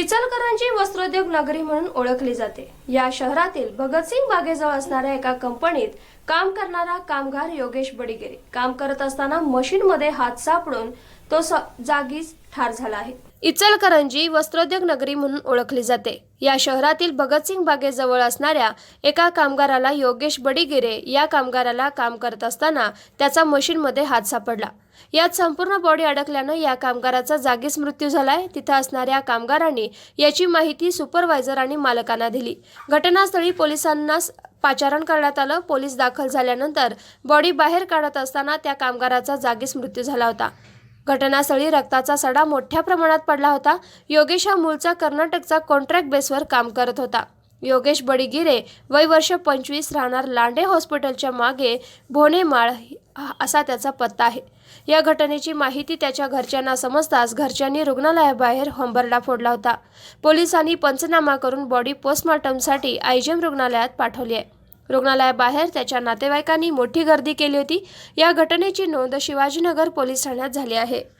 इचलकरंजी वस्त्रोद्योग नगरी म्हणून ओळखली जाते. या शहरातील भगतसिंग बागेजवळ असणाऱ्या एका कंपनीत काम करणारा कामगार योगेश बडिगेरे. काम करत असताना मशीनमध्ये हात सापडून तो स- जागीच ठार झाला आहे. इचलकरंजी वस्त्रोद्योग नगरी म्हणून ओळखली जाते. या शहरातील भगतसिंग बागेजवळ असणाऱ्या एका कामगाराला योगेश बडीगिरे या कामगाराला काम करत असताना त्याचा मशीनमध्ये हात सापडला. यात संपूर्ण बॉडी अडकल्यानं या कामगाराचा जागीच मृत्यू झालाय. तिथं असणाऱ्या कामगारांनी याची माहिती सुपरवायझर आणि मालकांना दिली. घटनास्थळी पोलिसांना पाचारण करण्यात आलं. पोलीस दाखल झाल्यानंतर बॉडी बाहेर काढत असताना त्या कामगाराचा जागीच मृत्यू झाला होता. घटनास्थळी रक्ताचा सडा मोठ्या प्रमाणात पडला होता. योगेश हा मूळचा कर्नाटकचा कॉन्ट्रॅक्ट बेसवर काम करत होता. योगेश बडीगिरे वय वर्ष पंचवीस राहणार लांडे हॉस्पिटलच्या मागे भोनेमाळ असा त्याचा पत्ता आहे. या घटनेची माहिती त्याच्या घरच्यांना समजताच घरच्यांनी रुग्णालयाबाहेर हंबरडा फोडला होता. पोलिसांनी पंचनामा करून बॉडी पोस्टमॉर्टमसाठी आयजीएम रुग्णालयात पाठवली आहे. रुग्णालयाबाहेर त्याच्या नातेवाईकांनी मोठी गर्दी केली होती. या घटनेची नोंद शिवाजीनगर पोलीस ठाण्यात झाली आहे.